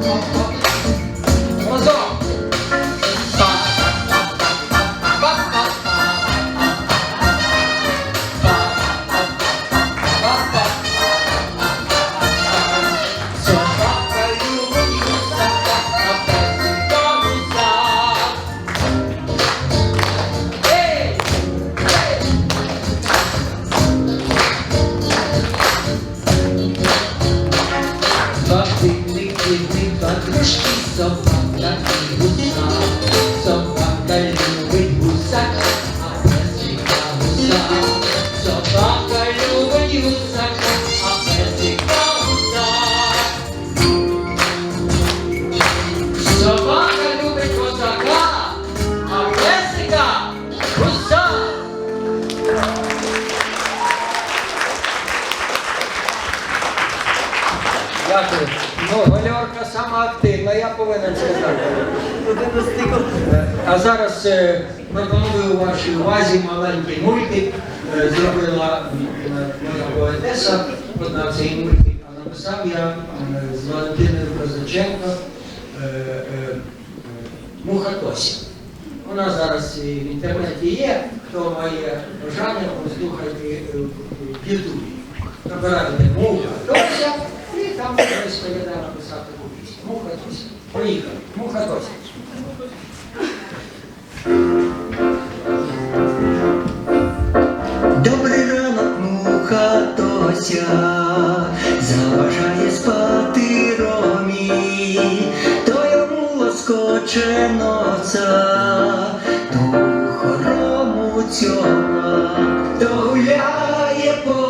oh, oh, oh. Бабушки, Дякую. Ну, Гальорка сама активна, я повинен сказати. А зараз е, пропоную вашій увазі маленький мультик. Е, Зробила е, моя поетеса, одна цей мультик, а написав я з Валентиною Козаченко Муха Тося. Вона зараз в інтернеті є, хто має бажання послухати е, в Ютубі. Набирайте Муха Там розповідає написати таку пісню. Муха Тося. Поїхали. Муха Тося. Добрий ранок, муха Тося, заважає спати ромі, то йому лоскоче носа, то хорому цьома, то гуляє по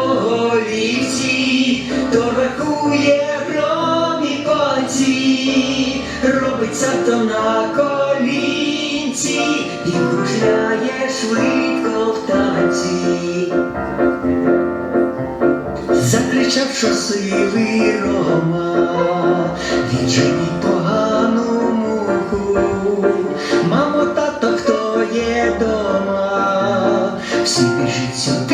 швидко в танці. Закричав, що сивий Рома, відженіть погану муху. Мамо, тато, хто є дома, всі біжить сюди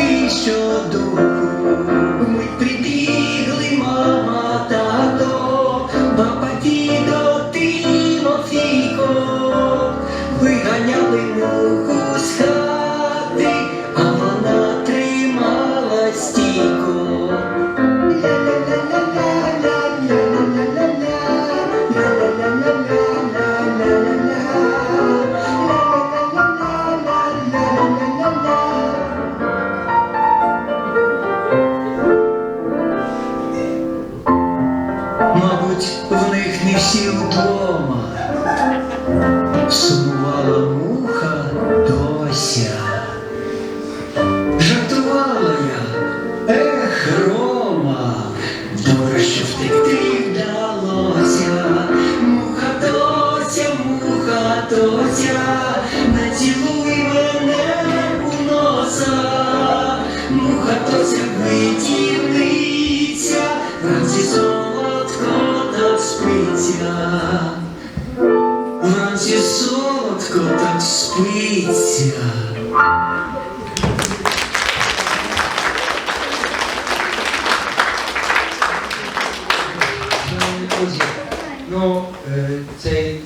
Ну, е, цей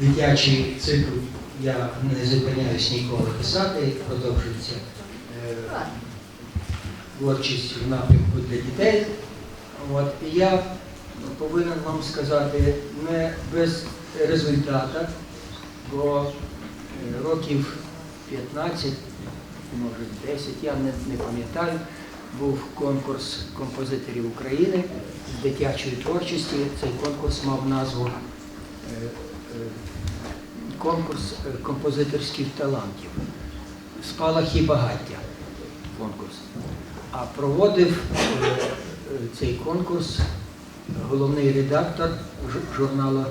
дитячий цикл я не зупиняюсь ніколи писати, продовжується е, творчість в напрямку для дітей. От, і я повинен вам сказати не без результата, бо е, років 15, може 10, я не, не пам'ятаю, був конкурс композиторів України з дитячої творчості. Цей конкурс мав назву е, е, конкурс е, композиторських талантів. Спалахи багаття конкурс. А проводив цей конкурс головний редактор журналу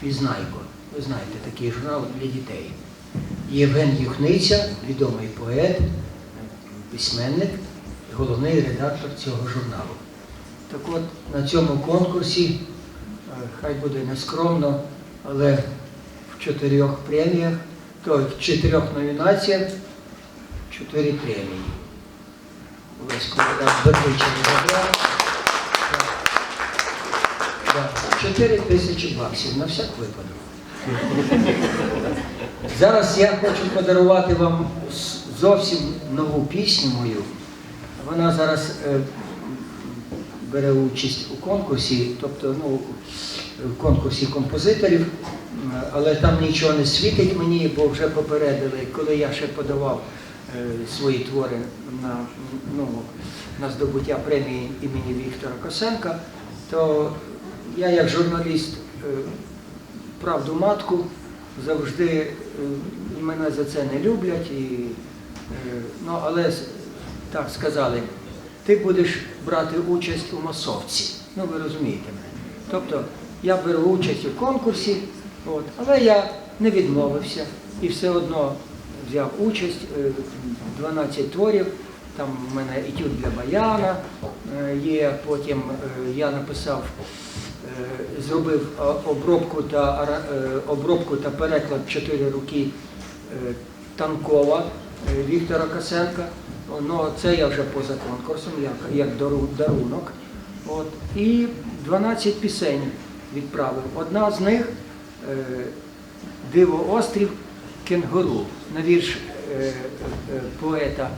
Пізнайко. Ви знаєте, такий журнал для дітей. Євген Юхниця, відомий поет, письменник, головний редактор цього журналу. Так от на цьому конкурсі, е, хай буде нескромно, але в чотирьох преміях, то в чотирьох номінаціях чотири премії. Олесь Коваля Бердичевий забрав. Чотири тисячі баксів на всяк випадок. Зараз я хочу подарувати вам зовсім нову пісню мою. Вона зараз е, бере участь у конкурсі, тобто ну, в конкурсі композиторів, але там нічого не світить мені, бо вже попередили, коли я ще подавав е, свої твори на, ну, на здобуття премії імені Віктора Косенка, то я як журналіст е, правду матку завжди е, мене за це не люблять. І, е, ну, але так сказали, ти будеш брати участь у масовці. Ну, ви розумієте мене. Тобто я беру участь у конкурсі, от, але я не відмовився і все одно взяв участь, е, 12 творів. Там в мене етюд для баяна е, є, потім е, я написав е, зробив обробку та, е, обробку та переклад чотири руки е, Танкова е, Віктора Косенка. Ну, це я вже поза конкурсом, як, як дарунок. От. І 12 пісень відправив. Одна з них е, Диво острів Кенгуру на вірш поета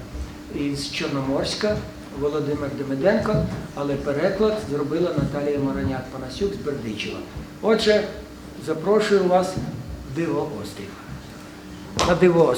із Чорноморська Володимир Демиденко, але переклад зробила Наталія Мороняк Панасюк з Бердичева. Отже, запрошую вас в Дивоострів. На Диво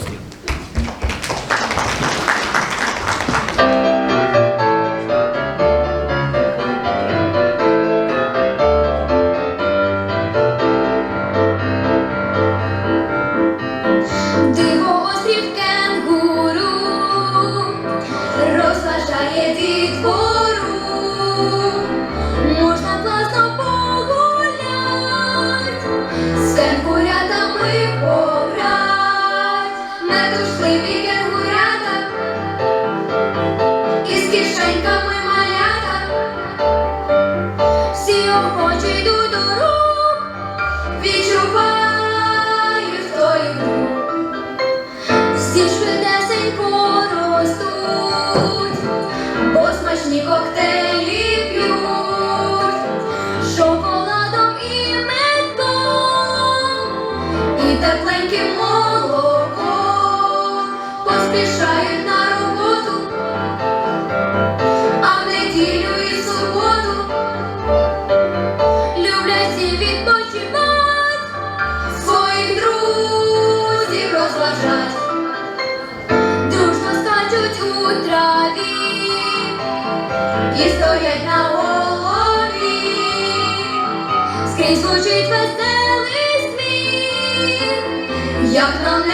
смачні коктейлі п'ють, шоколадом і медом, і тепленьким молоком. Поспішають і стоять на голові, скрізь звучить веселий сміх, як нам не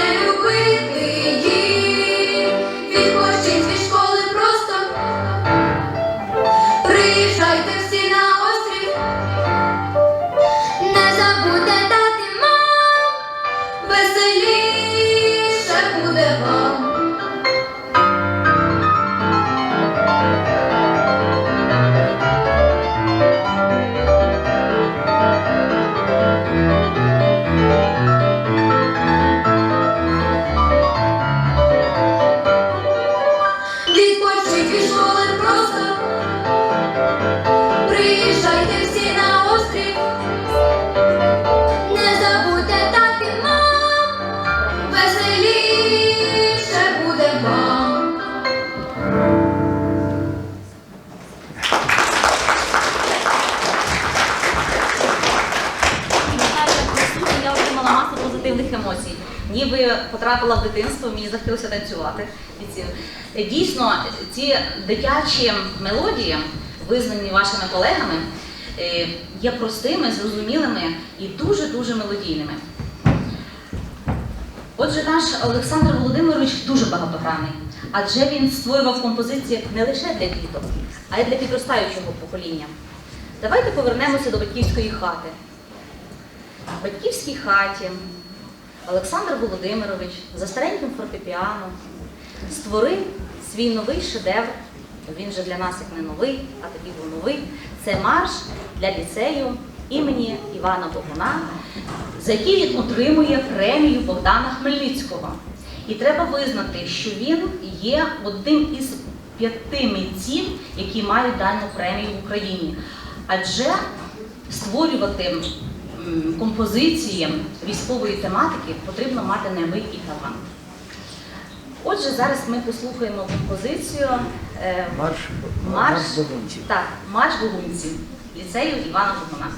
захотілося танцювати. Е, Дійсно, ці дитячі мелодії, визнані вашими колегами, е, є простими, зрозумілими і дуже-дуже мелодійними. Отже, наш Олександр Володимирович дуже багатогранний, адже він створював композиції не лише для діток, а й для підростаючого покоління. Давайте повернемося до батьківської хати. В батьківській хаті Олександр Володимирович за стареньким фортепіано створив свій новий шедевр. Він же для нас як не новий, а тоді був новий. Це марш для ліцею імені Івана Богуна, за який він отримує премію Богдана Хмельницького. І треба визнати, що він є одним із п'яти митців, які мають дану премію в Україні. Адже створювати композиції військової тематики потрібно мати неабиякий талант. Отже, зараз ми послухаємо композицію е, Марш, марш, марш богунців. так, марш богунців ліцею Івана Богуна.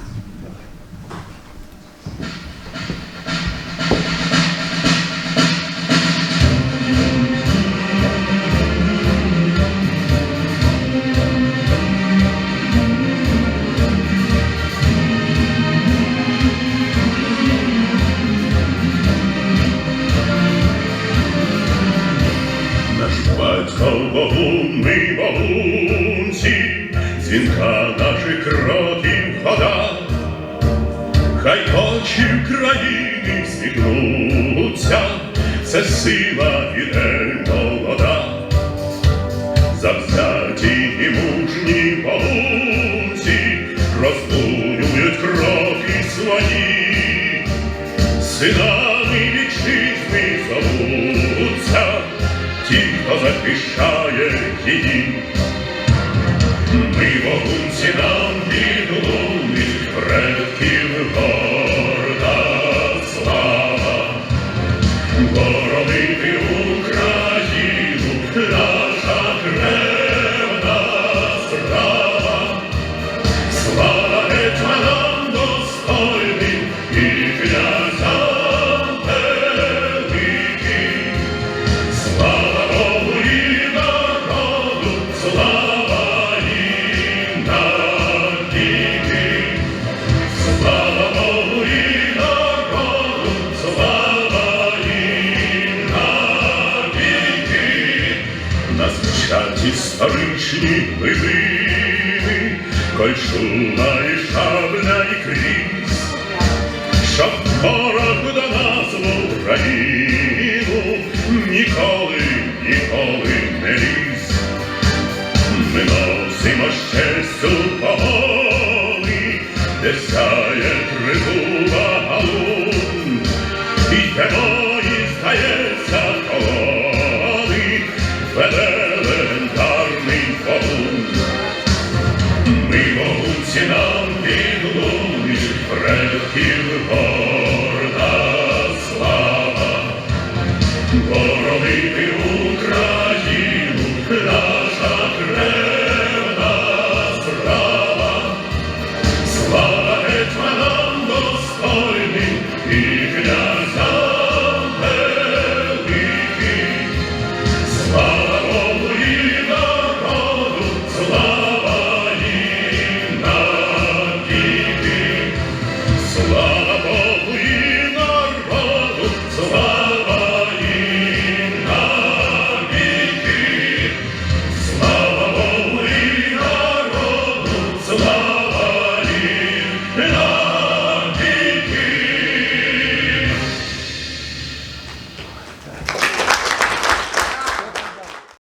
Богумний богунці, дзвінка наших кроків хода, хай очі країни зігнуться, це сила іде молода, завзяті і мужні богунці розбудують кроки свої, синами shop or